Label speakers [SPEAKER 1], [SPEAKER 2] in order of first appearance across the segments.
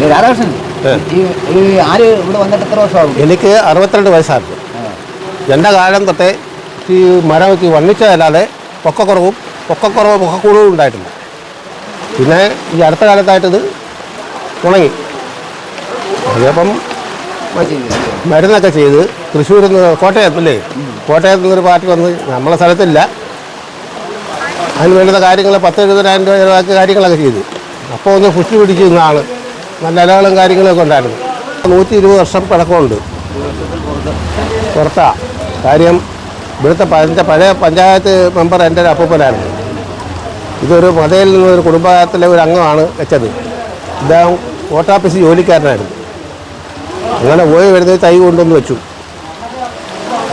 [SPEAKER 1] ഈ രാധാകൃഷ്ണൻ ഈ ഈ ആര് ഇവിടെ വന്നിട്ട് എത്ര വർഷമാകും?
[SPEAKER 2] എനിക്ക് അറുപത്തിരണ്ട് വയസ്സായിരുന്നു എന്റെ കാലം തൊട്ടേ ഈ മരം ഈ വണ്ണിച്ചതല്ലാതെ പൊക്കക്കുറവും പൊക്കക്കുറവും പൊക്കക്കൂടുതലും ഉണ്ടായിട്ടുണ്ട്. പിന്നെ ഈ അടുത്ത കാലത്തായിട്ടത് ഉണങ്ങി. അതേപ്പം മരുന്നൊക്കെ ചെയ്ത് തൃശ്ശൂരിൽ നിന്ന് കോട്ടയത്തല്ലേ കോട്ടയത്ത് നിന്നൊരു പാർട്ടി വന്ന് നമ്മളെ സ്ഥലത്തില്ല. അതിന് വേണ്ടുന്ന കാര്യങ്ങൾ പത്ത് എഴുപതിനായിരം രൂപ കാര്യങ്ങളൊക്കെ ചെയ്ത്. അപ്പോൾ ഒന്ന് പുഷ്ടി പിടിച്ചിരുന്ന ആൾ നല്ല ഇലകളും കാര്യങ്ങളൊക്കെ ഉണ്ടായിരുന്നു നൂറ്റി ഇരുപത് വർഷം പഴക്കമുണ്ട്. പുറത്താ. കാര്യം ഇവിടുത്തെ എന്റെ പഴയ പഞ്ചായത്ത് മെമ്പർ എന്റെ ഒരു അപ്പൂപ്പനായിരുന്നു. ഇതൊരു മതയിൽ നിന്നൊരു കുടുംബത്തിലെ ഒരു അംഗമാണ് വെച്ചത്. ഇദ്ദേഹം ഓട്ടാഫീസ് ജോലിക്കാരനായിരുന്നു. അങ്ങനെ പോയി വരുന്നത് തൈ കൊണ്ടുവന്ന് വെച്ചു.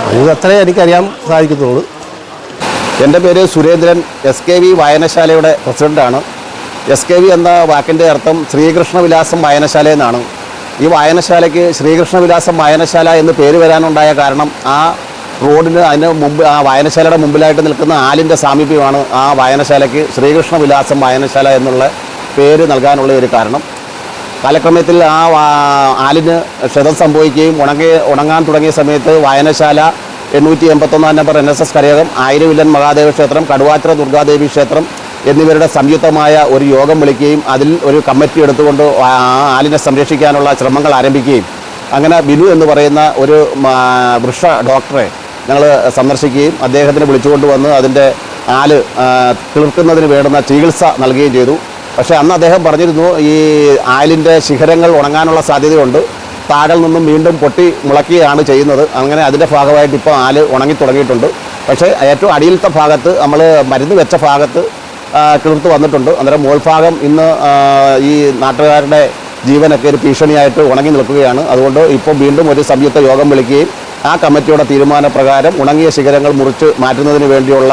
[SPEAKER 2] അത് അത്രേ എനിക്കറിയാൻ സാധിക്കത്തുള്ളൂ.
[SPEAKER 3] എന്റെ പേര് സുരേന്ദ്രൻ. എസ് കെ വി വായനശാലയുടെ പ്രസിഡന്റാണ് എസ് കെ വി എന്ന വാക്കിന്റെ അർത്ഥം ശ്രീകൃഷ്ണവിലാസം വായനശാല എന്നാണ്. ഈ വായനശാലയ്ക്ക് ശ്രീകൃഷ്ണവിലാസം വായനശാല എന്ന് പേര് വരാനുണ്ടായ കാരണം ആ റോഡിന് അതിന് മുമ്പ് ആ വായനശാലയുടെ മുമ്പിലായിട്ട് നിൽക്കുന്ന ആലിന്റെ സാമീപ്യമാണ് ആ വായനശാലയ്ക്ക് ശ്രീകൃഷ്ണവിലാസം വായനശാല എന്നുള്ള പേര് നൽകാനുള്ള ഒരു കാരണം. കാലക്രമത്തിൽ ആ ആലിന് ക്ഷതം സംഭവിക്കുകയും ഉണങ്ങി ഉണങ്ങാൻ തുടങ്ങിയ സമയത്ത് വായനശാല എണ്ണൂറ്റി എൺപത്തൊന്നാം number N S S Karayakam Ayiravillan Mahadeva ക്ഷേത്രം കടുവാത്ര ദുർഗാദേവി ക്ഷേത്രം എന്നിവരുടെ സംയുക്തമായ ഒരു യോഗം വിളിക്കുകയും അതിൽ ഒരു കമ്മിറ്റി എടുത്തുകൊണ്ട് ആലിനെ സംരക്ഷിക്കാനുള്ള ശ്രമങ്ങൾ ആരംഭിക്കുകയും. അങ്ങനെ ബിനു എന്ന് പറയുന്ന ഒരു വൃക്ഷ ഡോക്ടറെ ഞങ്ങൾ സന്ദർശിക്കുകയും അദ്ദേഹത്തിന് വിളിച്ചുകൊണ്ട് വന്ന് അതിന്റെ ആൽ തീർക്കുന്നതിന് വേണ്ടുന്ന ചികിത്സ നൽകുകയും ചെയ്തു. പക്ഷേ അന്ന് അദ്ദേഹം പറഞ്ഞിരുന്നു ഈ ആലിന്റെ ശിഖരങ്ങൾ ഉണങ്ങാനുള്ള സാധ്യതയുണ്ട്. താഴെ നിന്നും വീണ്ടും പൊട്ടി മുളക്കുകയാണ് ചെയ്യുന്നത്. അങ്ങനെ അതിന്റെ ഭാഗമായിട്ട് ഇപ്പോൾ ആൽ ഉണങ്ങി തുടങ്ങിയിട്ടുണ്ട് പക്ഷേ ഏറ്റവും അടിയിലത്തെ ഭാഗത്ത് നമ്മൾ മരുന്ന് വെച്ച ഭാഗത്ത് കിളിർത്ത് വന്നിട്ടുണ്ട്. അന്നേരം മോൾഭാഗം ഇന്ന് ഈ നാട്ടുകാരുടെ ജീവനൊക്കെ ഒരു ഭീഷണിയായിട്ട് ഉണങ്ങി നിൽക്കുകയാണ്. അതുകൊണ്ട് ഇപ്പോൾ വീണ്ടും ഒരു സംയുക്ത യോഗം വിളിക്കുകയും ആ കമ്മിറ്റിയുടെ തീരുമാനപ്രകാരം ഉണങ്ങിയ ശിഖരങ്ങൾ മുറിച്ച് മാറ്റുന്നതിന് വേണ്ടിയുള്ള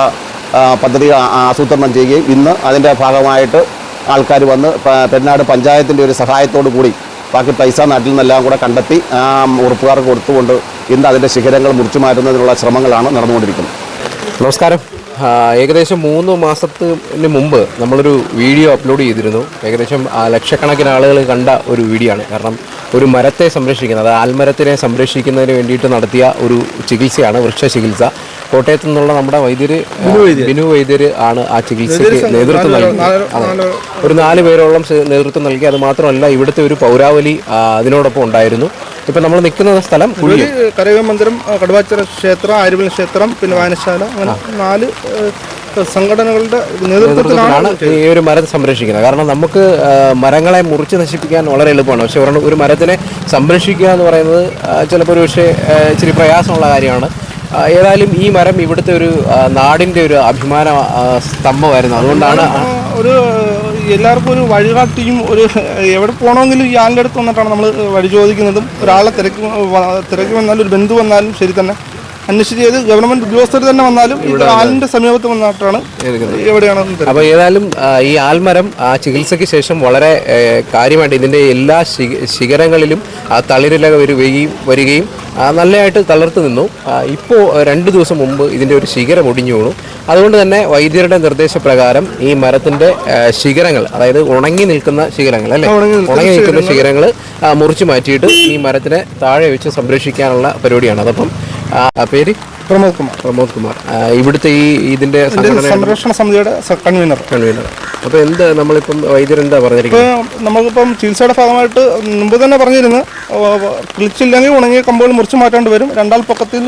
[SPEAKER 3] പദ്ധതി ആസൂത്രണം ചെയ്യുകയും ഇന്ന് അതിന്റെ ഭാഗമായിട്ട് ആൾക്കാർ വന്ന് പെരുന്നാട് പഞ്ചായത്തിന്റെ ഒരു സഹായത്തോടു കൂടി ബാക്കി പൈസ നാട്ടിൽ നിന്നെല്ലാം കൂടെ കണ്ടെത്തി ആ ഉറപ്പുകാർക്ക് കൊടുത്തുകൊണ്ട് ഇന്ന് അതിന്റെ ശിഖരങ്ങൾ മുറിച്ചു മാറ്റുന്നതിനുള്ള ശ്രമങ്ങളാണ് നടന്നുകൊണ്ടിരിക്കുന്നത്.
[SPEAKER 4] നമസ്കാരം. ഏകദേശം മൂന്ന് മാസത്തിന് മുമ്പ് നമ്മളൊരു വീഡിയോ അപ്ലോഡ് ചെയ്തിരുന്നു. ഏകദേശം ലക്ഷക്കണക്കിന് ആളുകൾ കണ്ട ഒരു വീഡിയോ ആണ് കാരണം ഒരു മരത്തെ സംരക്ഷിക്കുന്നത് അത് ആൽമരത്തിനെ സംരക്ഷിക്കുന്നതിന് വേണ്ടിയിട്ട് നടത്തിയ ഒരു ചികിത്സയാണ് വൃക്ഷ ചികിത്സ. കോട്ടയത്തു നിന്നുള്ള നമ്മുടെ വൈദ്യര് ബിനു വൈദ്യര്. ആണ് ആ ചികിത്സയ്ക്ക് നേതൃത്വം നൽകി. ഒരു നാല് പേരോളം നേതൃത്വം നൽകി. അത് മാത്രമല്ല ഇവിടുത്തെ ഒരു പൗരാവലി അതിനോടൊപ്പം ഉണ്ടായിരുന്നു. ഇപ്പൊ നമ്മൾ നിൽക്കുന്ന സ്ഥലം
[SPEAKER 5] കരയോഗ മന്ദിരം കടുവാച്ചിറ ക്ഷേത്രം ആരുവൽ ക്ഷേത്രം പിന്നെ വായനശാല അങ്ങനെ നാല് സംഘടനകളുടെ നേതൃത്വത്തിലാണ്
[SPEAKER 4] ഈ ഒരു മരം സംരക്ഷിക്കുന്നത്. കാരണം നമുക്ക് മരങ്ങളെ മുറിച്ച് നശിപ്പിക്കാൻ വളരെ എളുപ്പമാണ്. പക്ഷെ ഒരു മരത്തിനെ സംരക്ഷിക്കുക എന്ന് പറയുന്നത് ചിലപ്പോൾ ഒരു പക്ഷേ ഇച്ചിരി പ്രയാസമുള്ള കാര്യമാണ്. ഏതായാലും ഈ മരം ഇവിടുത്തെ ഒരു നാടിന്റെ ഒരു അഭിമാന സ്തംഭമായിരുന്നു. അതുകൊണ്ടാണ്
[SPEAKER 5] ഒരു എല്ലാവർക്കും ഒരു വഴികാട്ടിയും ഒരു എവിടെ പോകണമെങ്കിലും ഈ ആളിന്റെ അടുത്ത് വന്നിട്ടാണ് നമ്മൾ വഴി ചോദിക്കുന്നതും ഒരാളെ തിരക്ക് തിരക്ക് വന്നാലും ഒരു ബന്ധു വന്നാലും ശരി തന്നെ. അന്വേഷിച്ച് ചെയ്ത് ഗവൺമെന്റ് ഉദ്യോഗസ്ഥർ തന്നെ വന്നാലും ഈ ആലിന്റെ സമീപത്ത് വന്നിട്ടാണ് എവിടെയാണ്.
[SPEAKER 4] അപ്പോൾ ഏതായാലും ഈ ആൽമരം ആ ചികിത്സയ്ക്ക് ശേഷം വളരെ കാര്യമായിട്ട് ഇതിന്റെ എല്ലാ ശിഖരങ്ങളിലും ആ തളിരില വരികയും വരികയും നല്ലതായിട്ട് തളർത്ത് നിന്നു. ഇപ്പോൾ രണ്ട് ദിവസം മുമ്പ് ഇതിന്റെ ഒരു ശിഖരം ഒടിഞ്ഞു വീണു. അതുകൊണ്ട് തന്നെ വൈദ്യരുടെ നിർദ്ദേശപ്രകാരം ഈ മരത്തിന്റെ ശിഖരങ്ങൾ അതായത് ഉണങ്ങി നിൽക്കുന്ന ശിഖരങ്ങൾ അല്ലേ? ഉണങ്ങി നിൽക്കുന്ന ശിഖരങ്ങൾ. മുറിച്ച് മാറ്റിയിട്ട് ഈ മരത്തിനെ താഴെ വെച്ച് സംരക്ഷിക്കാനുള്ള പരിപാടിയാണ്. അതപ്പം പേര്?
[SPEAKER 5] പ്രമോദ് കുമാർ.
[SPEAKER 4] പ്രമോദ് കുമാർ. ഇവിടുത്തെ ഈ
[SPEAKER 5] ഇതിന്റെ സംരക്ഷണ സമിതിയുടെ കൺവീനർ.
[SPEAKER 4] കൺവീനർ. അപ്പൊ എന്ത് നമ്മളിപ്പം വൈദ്യരെന്താ പറഞ്ഞിരിക്കുന്നത്?
[SPEAKER 5] ഇപ്പോൾ നമുക്കിപ്പം ചികിത്സയുടെ ഭാഗമായിട്ട് മുമ്പ് തന്നെ പറഞ്ഞിരുന്നു കിളിച്ചില്ലെങ്കിൽ ഉണങ്ങിയ കമ്പുകൾ മുറിച്ചു മാറ്റേണ്ടി വരും. രണ്ടാൾ പൊക്കത്തിൽ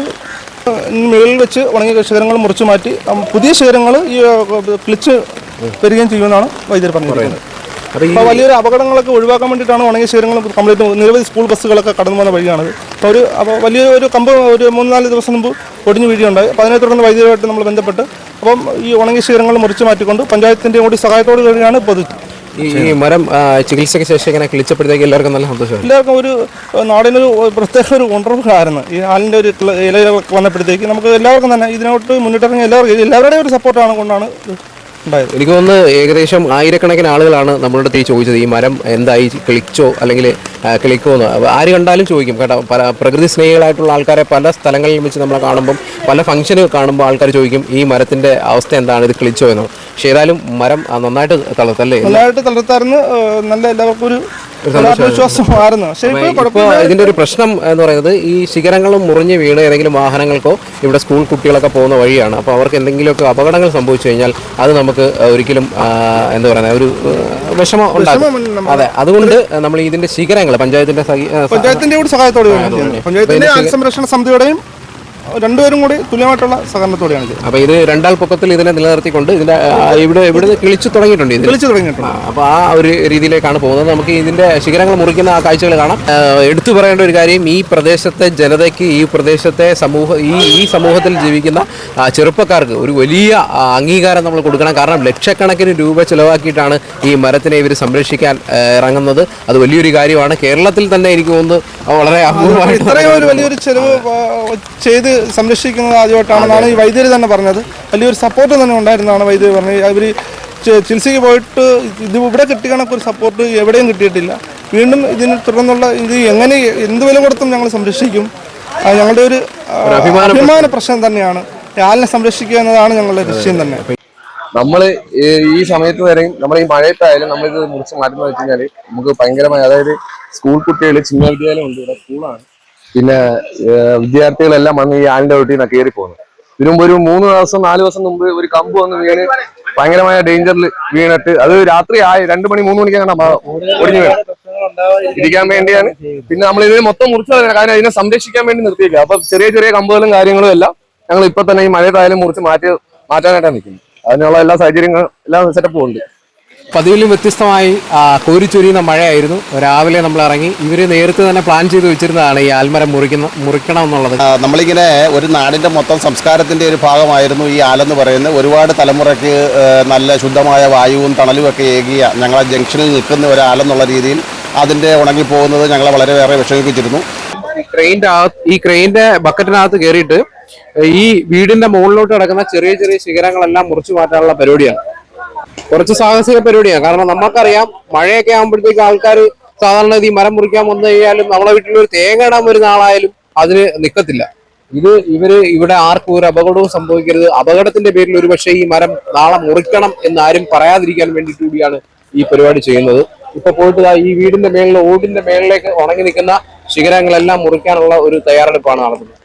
[SPEAKER 5] മുകളിൽ വെച്ച് ഉണങ്ങിയ ശിഖരങ്ങൾ മുറിച്ചു മാറ്റി പുതിയ ശിഖരങ്ങൾ ഈ കിളിച്ച് വരികയും ചെയ്യുമെന്നാണ് വൈദ്യർ പറഞ്ഞിരിക്കുന്നത്.
[SPEAKER 4] അപ്പോൾ
[SPEAKER 5] വലിയൊരു അപകടങ്ങളൊക്കെ ഒഴിവാക്കാൻ വേണ്ടിയിട്ടാണ് ഉണങ്ങിയ ശിഖരങ്ങൾ കംപ്ലീറ്റ് നിരവധി സ്കൂൾ ബസ്സുകളൊക്കെ കടന്നു പോകുന്ന വഴിയാണത്. അപ്പോൾ ഒരു അപ്പോൾ വലിയൊരു കമ്പ് ഒരു മൂന്ന് നാല് ദിവസം മുമ്പ് ഒടിഞ്ഞു വീഴുകയുണ്ടായി. അപ്പോൾ അതിനെ തുടർന്ന് വൈദ്യുതമായിട്ട് നമ്മൾ ബന്ധപ്പെട്ട് അപ്പം ഈ ഉണങ്ങിയ ശിഖരങ്ങൾ മുറിച്ച് മാറ്റിക്കൊണ്ട് പഞ്ചായത്തിന്റെ കൂടി സഹായത്തോട് കൂടിയാണ് ഇപ്പോൾ
[SPEAKER 4] ഈ മരം ചികിത്സയ്ക്ക് ശേഷം ഇങ്ങനെ കിളിച്ചപ്പോഴത്തേക്ക് എല്ലാവർക്കും നല്ല സന്തോഷം
[SPEAKER 5] എല്ലാവർക്കും ഒരു നാടിനൊരു പ്രത്യേക ഒരു ഉണർവായിരുന്നു. ഈ ആലിന്റെ ഒരു കിള- ഇലകളൊക്കെ വന്നപ്പോഴത്തേക്ക് നമുക്ക് എല്ലാവർക്കും തന്നെ ഇതിനോട്ട് മുന്നിട്ടിറങ്ങി എല്ലാവർക്കും എല്ലാവരുടെയും ഒരു സപ്പോർട്ടാണ് കൊണ്ടാണ്
[SPEAKER 4] എനിക്ക് തോന്നുന്നു ഏകദേശം ആയിരക്കണക്കിന് ആളുകളാണ് നമ്മളുടെ അടുത്ത് ചോദിച്ചത്. ഈ മരം എന്തായി? കിളിച്ചോ? അല്ലെങ്കിൽ ആ, കിളിക്കോ എന്ന് ആര് കണ്ടാലും ചോദിക്കും കേട്ടോ. പല പ്രകൃതി സ്നേഹികളായിട്ടുള്ള ആൾക്കാരെ പല സ്ഥലങ്ങളിൽ വെച്ച് നമ്മൾ കാണുമ്പം പല ഫംഗ്ഷന് കാണുമ്പോൾ ആൾക്കാർ ചോദിക്കും ഈ മരത്തിന്റെ അവസ്ഥ എന്താണ്? ഇത് കിളിച്ചോ എന്ന് പക്ഷേ ഏതായാലും മരം നന്നായിട്ട് തളർത്തല്ലേ?
[SPEAKER 5] നന്നായിട്ട് തളർത്തായിരുന്നു. നല്ല എല്ലാവർക്കും ഒരു ആത്മവിശ്വാസമായിരുന്നു പക്ഷേ ഇപ്പോൾ
[SPEAKER 4] ഇപ്പോൾ
[SPEAKER 5] കുഴപ്പമില്ല.
[SPEAKER 4] ഇതിന്റെ ഒരു പ്രശ്നം എന്ന് പറയുന്നത് ഈ ശിഖരങ്ങളും മുറിഞ്ഞ് വീണ് ഏതെങ്കിലും വാഹനങ്ങൾക്കോ ഇവിടെ സ്കൂൾ കുട്ടികളൊക്കെ പോകുന്ന വഴിയാണ്. അപ്പോൾ അവർക്ക് എന്തെങ്കിലുമൊക്കെ അപകടങ്ങൾ സംഭവിച്ചു കഴിഞ്ഞാൽ അത് നമുക്ക് ഒരിക്കലും എന്താ പറയുന്നത് ഒരു വിഷമം ഉണ്ടാകും അതെ അതുകൊണ്ട് നമ്മൾ ഇതിന്റെ ശിഖരങ്ങൾ പഞ്ചായത്തിന്റെ
[SPEAKER 5] പഞ്ചായത്തിന്റെ കൂടി സഹായത്തോടെ പഞ്ചായത്തിന്റെ സംരക്ഷണ സമിതിയുടെയും രണ്ടുപേരും കൂടി തുല്യമായിട്ടുള്ള സഹകരണത്തോടെയാണ് അപ്പൊ
[SPEAKER 4] അപ്പോൾ ഇത് രണ്ടാൾ പൊക്കത്തിൽ ഇതിനെ നിലനിർത്തിക്കൊണ്ട് ഇതിന്റെ ഇവിടെ ഇവിടെ കിളിച്ചു തുടങ്ങിയിട്ടുണ്ട് ഇത്
[SPEAKER 5] വിളിച്ചു തുടങ്ങിയിട്ടുണ്ട്.
[SPEAKER 4] അപ്പോൾ ആ ഒരു രീതിയിലേക്കാണ് പോകുന്നത്. നമുക്ക് ഇതിന്റെ ശിഖരങ്ങൾ മുറിക്കുന്ന ആ കാഴ്ചകൾ കാണാം. എടുത്തു പറയേണ്ട ഒരു കാര്യം ഈ പ്രദേശത്തെ ജനതയ്ക്ക് ഈ പ്രദേശത്തെ സമൂഹ ഈ ഈ സമൂഹത്തിൽ ജീവിക്കുന്ന ചെറുപ്പക്കാർക്ക് ഒരു വലിയ അംഗീകാരം നമ്മൾ കൊടുക്കണം. കാരണം ലക്ഷക്കണക്കിന് രൂപ ചിലവാക്കിയിട്ടാണ് ഈ മരത്തിനെ ഇവർ സംരക്ഷിക്കാൻ ഇറങ്ങുന്നത്. അത് വലിയൊരു കാര്യമാണ്. കേരളത്തിൽ തന്നെ എനിക്ക് തോന്നുന്നു വളരെ അപൂർവമായിട്ട്
[SPEAKER 5] ഇത്രയും ഒരു വലിയൊരു ചെലവ് ചെയ്ത് സംരക്ഷിക്കുന്നത് ആദ്യമായിട്ടാണെന്നാണ് ഈ വൈദ്യർ തന്നെ പറഞ്ഞത്. വലിയൊരു സപ്പോർട്ട് തന്നെ ഉണ്ടായിരുന്നതാണ് വൈദ്യർ പറഞ്ഞത്. അവർ ചികിത്സയ്ക്ക് പോയിട്ട് ഇത് ഇവിടെ കിട്ടിയ കണക്കൊരു സപ്പോർട്ട് എവിടെയും കിട്ടിയിട്ടില്ല. വീണ്ടും ഇതിന് തുടർന്നുള്ള ഇത് എങ്ങനെ എന്ത് വില കൊടുത്തും ഞങ്ങൾ സംരക്ഷിക്കും. ഞങ്ങളുടെ ഒരു അഭിമാന പ്രശ്നം. തന്നെയാണ്. ആലിനെ സംരക്ഷിക്കുക എന്നതാണ് ഞങ്ങളുടെ ലക്ഷ്യം തന്നെ.
[SPEAKER 6] നമ്മൾ ഈ സമയത്ത് വരെയും നമ്മൾ ഈ മഴയത്തായാലും നമ്മളിത് മുറിച്ച് മാറ്റുന്നത് വെച്ച് കഴിഞ്ഞാൽ നമുക്ക് ഭയങ്കരമായി അതായത് സ്കൂൾ കുട്ടികൾ ചിന്മ വിദ്യാലയം ഉണ്ട് ഇവിടെ സ്കൂളാണ് പിന്നെ വിദ്യാർത്ഥികളെല്ലാം വന്ന് ഈ ആലിന്റെ വീട്ടിൽ നിന്ന് കയറി പോകുന്നത് ഇതിനു മുമ്പ് ഒരു മൂന്ന് ദിവസം നാല് ദിവസം മുമ്പ് ഒരു കമ്പ് വന്ന് വീണ് ഭയങ്കരമായ ഡേഞ്ചറിൽ വീണിട്ട് അത് രാത്രി ആയി രണ്ടു മണി മൂന്ന് മണിക്കാണ് ഒടിഞ്ഞു വേണം. ഇരിക്കാൻ വേണ്ടിയാണ്. പിന്നെ നമ്മൾ ഇതിനെ മൊത്തം മുറിച്ചതല്ല കാരണം ഇതിനെ സംരക്ഷിക്കാൻ വേണ്ടി നിർത്തിയില്ല. അപ്പൊ ചെറിയ ചെറിയ കമ്പുകളും കാര്യങ്ങളും എല്ലാം ഞങ്ങൾ ഇപ്പൊ തന്നെ ഈ മഴയത്തായാലും മുറിച്ച് മാറ്റി മാറ്റാനായിട്ടാണ് നിൽക്കുന്നത്. അതിനുള്ള എല്ലാ സാഹചര്യങ്ങളും എല്ലാ സെറ്റപ്പും ഉണ്ട്.
[SPEAKER 4] പതിവിലും വ്യത്യസ്തമായി കോരിച്ചൊരിയുന്ന മഴയായിരുന്നു. രാവിലെ നമ്മൾ ഇറങ്ങി. ഇവർ നേരത്തെ തന്നെ പ്ലാൻ ചെയ്ത് വെച്ചിരുന്നതാണ് ഈ ആൽമരം മുറിക്കുന്ന മുറിക്കണം എന്നുള്ളത്
[SPEAKER 3] നമ്മളിങ്ങനെ ഒരു നാടിന്റെ മൊത്തം സംസ്കാരത്തിന്റെ ഒരു ഭാഗമായിരുന്നു ഈ ആലെന്ന് പറയുന്നത്. ഒരുപാട് തലമുറയ്ക്ക് നല്ല ശുദ്ധമായ വായുവും തണലും ഒക്കെ ഏകിയ ഞങ്ങളെ ജംഗ്ഷനിൽ നിൽക്കുന്ന ഒരു ആലെന്നുള്ള രീതിയിൽ അതിന്റെ ഉണങ്ങിപ്പോകുന്നത് ഞങ്ങളെ വളരെ വേറെ വിഷമിപ്പിച്ചിരുന്നു.
[SPEAKER 4] ഈ ക്രെയിന്റെ ഈ ക്രെയിന്റെ ബക്കറ്റിനകത്ത് കയറിയിട്ട് ഈ വീടിന്റെ മുകളിലോട്ട് കിടക്കുന്ന ചെറിയ ചെറിയ ശിഖരങ്ങളെല്ലാം മുറിച്ചു മാറ്റാനുള്ള പരിപാടിയാണ്. കുറച്ച് സാഹസിക പരിപാടിയാണ്. കാരണം നമുക്കറിയാം മഴയൊക്കെ ആകുമ്പോഴത്തേക്ക് ആൾക്കാർ സാധാരണ ഈ മരം മുറിക്കാൻ വന്നു കഴിഞ്ഞാലും നമ്മളെ വീട്ടിൽ ഒരു തേങ്ങ ഇടാൻ വരുന്ന ആളായാലും അതിന് നിൽക്കത്തില്ല ഇത് ഇവർ ഇവിടെ ആർക്കും ഒരു അപകടവും സംഭവിക്കരുത്. അപകടത്തിന്റെ പേരിൽ ഒരു പക്ഷേ ഈ മരം നാളെ മുറിക്കണം എന്ന് ആരും പറയാതിരിക്കാൻ വേണ്ടിയിട്ട് കൂടിയാണ് ഈ പരിപാടി ചെയ്യുന്നത്. ഇപ്പൊ പോയിട്ട് ഈ വീടിന്റെ മേളിൽ ഓടിന്റെ മേളിലേക്ക് ഉണങ്ങി നിൽക്കുന്ന ശിഖരങ്ങളെല്ലാം മുറിക്കാനുള്ള ഒരു തയ്യാറെടുപ്പാണ് നടത്തുന്നത്.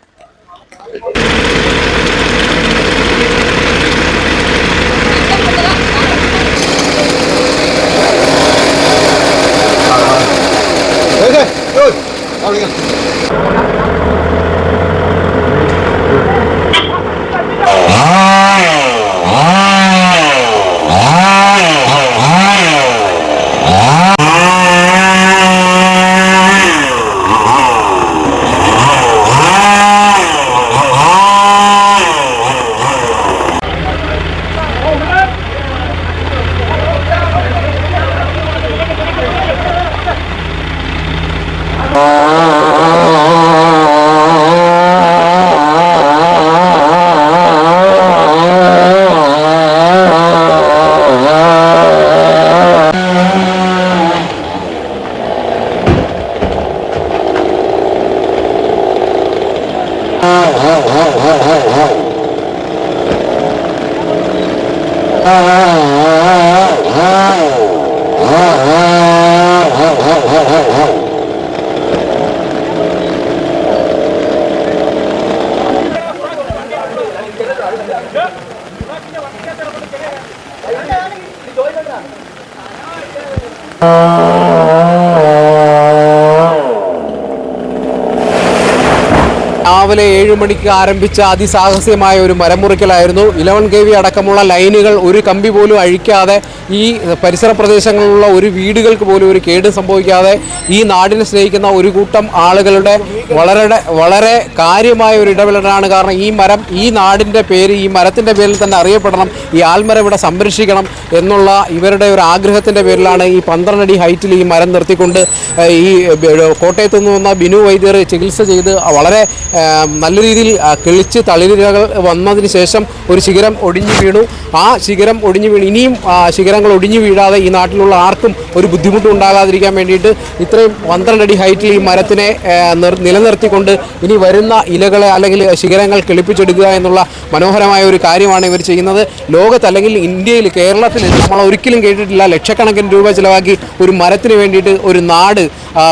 [SPEAKER 4] രാവിലെ ഏഴ് മണിക്ക് ആരംഭിച്ച അതിസാഹസികമായ ഒരു മരമുറിക്കലായിരുന്നു. ഇലവൻ കെ വി അടക്കമുള്ള ലൈനുകൾ ഒരു കമ്പി പോലും അഴിക്കാതെ ഈ പരിസര പ്രദേശങ്ങളിലുള്ള ഒരു വീടുകൾക്ക് പോലും ഒരു കേട് സംഭവിക്കാതെ ഈ നാടിനെ സ്നേഹിക്കുന്ന ഒരു കൂട്ടം ആളുകളുടെ വളരെ വളരെ കാര്യമായ ഒരു ഇടപെടലാണ്. കാരണം ഈ മരം ഈ നാടിന്റെ പേര് ഈ മരത്തിന്റെ പേരിൽ തന്നെ അറിയപ്പെടണം. ഈ ആൽമരം ഇവിടെ സംരക്ഷിക്കണം എന്നുള്ള ഇവരുടെ ഒരു ആഗ്രഹത്തിന്റെ പേരിലാണ് ഈ പന്ത്രണ്ട് അടി ഹൈറ്റിൽ ഈ മരം നിർത്തിക്കൊണ്ട് ഈ കോട്ടയത്ത് നിന്ന് വന്ന ബിനു വൈദ്യർ ചികിത്സ ചെയ്ത് വളരെ നല്ല രീതിയിൽ കിളിച്ച് തളിരുകൾ വന്നതിന് ശേഷം ഒരു ശിഖരം ഒടിഞ്ഞു വീണു. ആ ശിഖരം ഒടിഞ്ഞു വീണു. ഇനിയും ശിഖരം ശിഖരങ്ങൾ ഒടിഞ്ഞു വീഴാതെ ഈ നാട്ടിലുള്ള ആർക്കും ഒരു ബുദ്ധിമുട്ടും ഉണ്ടാകാതിരിക്കാൻ വേണ്ടിയിട്ട് ഇത്രയും പന്ത്രണ്ടടി ഹൈറ്റിൽ ഈ മരത്തിനെ നിലനിർത്തിക്കൊണ്ട് ഇനി വരുന്ന ഇലകളെ അല്ലെങ്കിൽ ശിഖരങ്ങൾ കിളിപ്പിച്ചെടുക്കുക എന്നുള്ള മനോഹരമായ ഒരു കാര്യമാണ് ഇവർ ചെയ്യുന്നത്. ലോകത്ത് അല്ലെങ്കിൽ ഇന്ത്യയിൽ കേരളത്തിൽ നമ്മൾ ഒരിക്കലും കേട്ടിട്ടില്ല ലക്ഷക്കണക്കിന് രൂപ ചിലവാക്കി ഒരു മരത്തിന് വേണ്ടിയിട്ട് ഒരു നാട്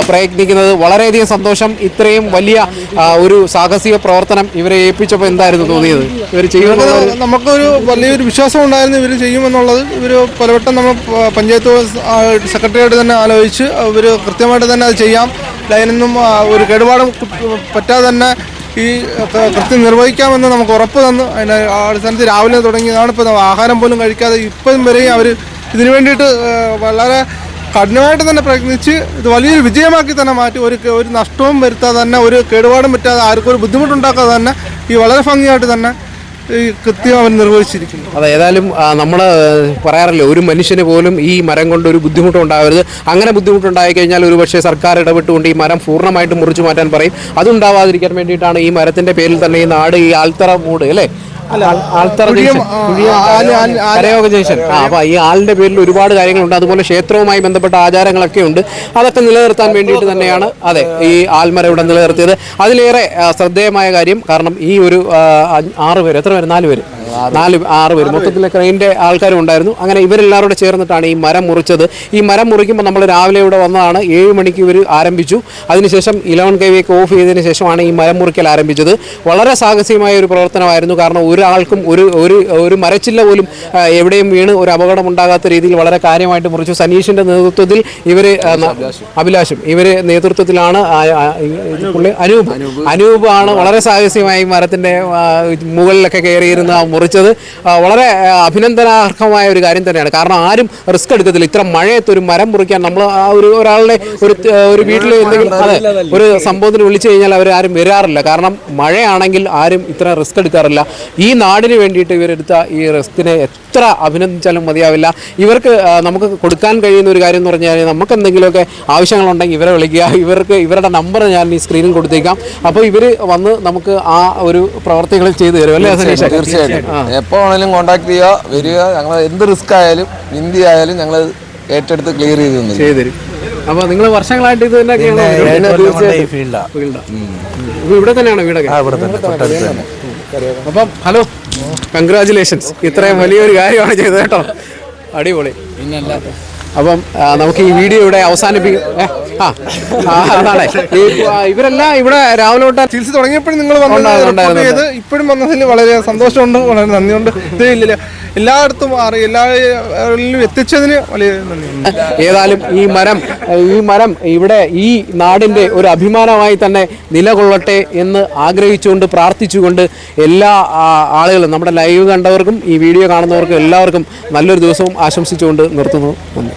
[SPEAKER 4] പ്രയത്നിക്കുന്നത്. വളരെയധികം സന്തോഷം. ഇത്രയും വലിയ ഒരു സാഹസിക പ്രവർത്തനം ഇവരെ ഏൽപ്പിച്ചപ്പോൾ എന്തായിരുന്നു തോന്നിയത്? ഇവർ ചെയ്യുന്നത്
[SPEAKER 5] നമുക്ക് നമുക്കൊരു വലിയൊരു വിശ്വാസം ഉണ്ടായിരുന്നു ഇവർ ചെയ്യുമെന്നുള്ളത്. ഇവർ പലവട്ടം നമ്മൾ പഞ്ചായത്ത് സെക്രട്ടറിയായിട്ട് തന്നെ ആലോചിച്ച് അവർ കൃത്യമായിട്ട് തന്നെ അത് ചെയ്യാം. ലൈനൊന്നും ഒരു കേടുപാടും പറ്റാതെ തന്നെ ഈ കൃത്യം നിർവഹിക്കാമെന്ന് നമുക്ക് ഉറപ്പ് തന്നു. അതിന് അടിസ്ഥാനത്തിൽ രാവിലെ തുടങ്ങിയതാണ് ഇപ്പോൾ ആഹാരം പോലും കഴിക്കാതെ ഇപ്പം വരെയും അവർ ഇതിനു വേണ്ടിയിട്ട് വളരെ കഠിനമായിട്ട് തന്നെ പ്രയത്നിച്ച് ഇത് വലിയൊരു വിജയമാക്കി തന്നെ മാറ്റി. ഒരു ഒരു നഷ്ടവും വരുത്താതെ തന്നെ ഒരു കേടുപാടും പറ്റാതെ ആർക്കും ഒരു ബുദ്ധിമുട്ടുണ്ടാക്കാതെ തന്നെ ഈ വളരെ ഭംഗിയായിട്ട് തന്നെ കൃത്യം നിർവഹിച്ചിരിക്കുന്നു.
[SPEAKER 4] അതെ ഏതായാലും നമ്മൾ പറയാറില്ലേ ഒരു മനുഷ്യന് പോലും ഈ മരം കൊണ്ട് ഒരു ബുദ്ധിമുട്ടും ഉണ്ടാവരുത് അങ്ങനെ ബുദ്ധിമുട്ടുണ്ടായി കഴിഞ്ഞാൽ ഒരു പക്ഷേ സർക്കാർ ഇടപെട്ടുകൊണ്ട് ഈ മരം പൂർണമായിട്ട് മുറിച്ചു മാറ്റാൻ പറയും. അതുണ്ടാവാതിരിക്കാൻ വേണ്ടിയിട്ടാണ് ഈ മരത്തിന്റെ പേരിൽ തന്നെ ഈ നാട് ഈ ആൽത്തറ മൂട് അല്ലേ? അപ്പൊ ഈ ആളിന്റെ പേരിൽ ഒരുപാട് കാര്യങ്ങളുണ്ട്. അതുപോലെ ക്ഷേത്രവുമായി ബന്ധപ്പെട്ട ആചാരങ്ങളൊക്കെ ഉണ്ട്. അതൊക്കെ നിലനിർത്താൻ വേണ്ടിയിട്ട് തന്നെയാണ് അതെ ഈ ആൽമര ഇവിടെ നിലനിർത്തിയത്. അതിലേറെ ശ്രദ്ധേയമായ കാര്യം കാരണം ഈ ഒരു ആറ് പേര് എത്ര പേര്? നാല് പേര്. നാല് ആറ് പേര്. മൊത്തത്തിൽ ക്രെയിന്റെ ആൾക്കാരും ഉണ്ടായിരുന്നു. അങ്ങനെ ഇവരെല്ലാവരും കൂടെ ചേർന്നിട്ടാണ് ഈ മരം മുറിച്ചത്. ഈ മരം മുറിക്കുമ്പോൾ നമ്മൾ രാവിലെ ഇവിടെ വന്നതാണ്. ഏഴ് മണിക്ക് ഇവർ ആരംഭിച്ചു. അതിനുശേഷം ഇലവൻ കെ വിയൊക്കെ ഓഫ് ചെയ്തതിന് ശേഷമാണ് ഈ മരം മുറിക്കൽ ആരംഭിച്ചത്. വളരെ സാഹസികമായ ഒരു പ്രവർത്തനമായിരുന്നു. കാരണം ഒരാൾക്കും ഒരു ഒരു ഒരു മരച്ചില്ല പോലും എവിടെയും വീണ് ഒരു അപകടം ഉണ്ടാകാത്ത രീതിയിൽ വളരെ കാര്യമായിട്ട് മുറിച്ചു. സനീഷിന്റെ നേതൃത്വത്തിൽ ഇവർ അഭിലാഷും. ഇവർ നേതൃത്വത്തിലാണ് അനൂപ്. പുള്ളി അനൂപ്. അനൂപാണ് വളരെ സാഹസികമായി മരത്തിന്റെ മുകളിലൊക്കെ കയറിയിരുന്ന് ആ മുറിച്ചത് വളരെ അഭിനന്ദനാർഹമായ ഒരു കാര്യം തന്നെയാണ്. കാരണം ആരും റിസ്ക് എടുക്കത്തില്ല. ഇത്ര മഴയത്ത് ഒരു മരം മുറിക്കാൻ നമ്മൾ ആ ഒരു ഒരാളുടെ ഒരു ഒരു വീട്ടിൽ എന്തെങ്കിലും അതെ ഒരു സംഭവത്തിന് വിളിച്ചു കഴിഞ്ഞാൽ അവർ ആരും വരാറില്ല. കാരണം മഴയാണെങ്കിൽ ആരും ഇത്ര റിസ്ക് എടുക്കാറില്ല. ഈ നാടിന് വേണ്ടിയിട്ട് ഇവരെടുത്ത ഈ റിസ്കിനെ എത്ര അഭിനന്ദിച്ചാലും മതിയാവില്ല. ഇവർക്ക് നമുക്ക് കൊടുക്കാൻ കഴിയുന്ന ഒരു കാര്യം എന്ന് പറഞ്ഞാൽ നമുക്ക് എന്തെങ്കിലുമൊക്കെ ആവശ്യങ്ങളുണ്ടെങ്കിൽ ഇവരെ വിളിക്കുക. ഇവർക്ക് ഇവരുടെ നമ്പർ ഞാൻ ഈ സ്ക്രീനിൽ കൊടുത്തേക്കാം. അപ്പോൾ ഇവർ വന്ന് നമുക്ക് ആ ഒരു പ്രവർത്തികൾ ചെയ്തു തരും. അല്ലേ
[SPEAKER 6] തീർച്ചയായിട്ടും എപ്പോ വേണേലും കോൺടാക്ട് ചെയ്യുക വരിക. ഞങ്ങൾ എന്ത് റിസ്ക് ആയാലും ഹിന്ദി ആയാലും ഞങ്ങൾ ഏറ്റെടുത്ത് ക്ലിയർ ചെയ്ത് തന്നു
[SPEAKER 4] ചെയ്തു അപ്പോൾ നിങ്ങൾ വർഷങ്ങളായിട്ട് ഇത് തന്നെയൊക്കെയാണ് ഇവിടെ തന്നെയാണ് വീടൊക്കെ? അപ്പം ഹലോ കൺഗ്രാചുലേഷൻസ് ഇത്രയും വലിയൊരു കാര്യമാണ് ചെയ്തത് കേട്ടോ. അടിപൊളി. അപ്പം നമുക്ക് ഈ വീഡിയോ ഇവിടെ അവസാനിപ്പിക്കും ഏ, ആ അതാണ് ഈ ഇവരെല്ലാം ഇവിടെ രാവിലെ തൊട്ട്
[SPEAKER 5] ചികിത്സ തുടങ്ങിയപ്പോഴും നിങ്ങൾ വന്നത് ഇപ്പോഴും വന്നതിൽ വളരെ സന്തോഷമുണ്ട് വളരെ നന്ദിയുണ്ട്. ഇല്ലില്ല ഇല്ല എല്ലായിടത്തും മാറി എല്ലാവരിലും എത്തിച്ചതിന് വലിയ നന്ദിയുണ്ട്.
[SPEAKER 4] ഏതായാലും ഈ മരം ഈ മരം ഇവിടെ ഈ നാടിന്റെ ഒരു അഭിമാനമായി തന്നെ നിലകൊള്ളട്ടെ എന്ന് ആഗ്രഹിച്ചുകൊണ്ട് പ്രാർത്ഥിച്ചുകൊണ്ട് എല്ലാ ആളുകളും നമ്മുടെ ലൈവ് കണ്ടവർക്കും ഈ വീഡിയോ കാണുന്നവർക്കും എല്ലാവർക്കും നല്ലൊരു ദിവസവും ആശംസിച്ചുകൊണ്ട് നിർത്തുന്നു. നന്ദി.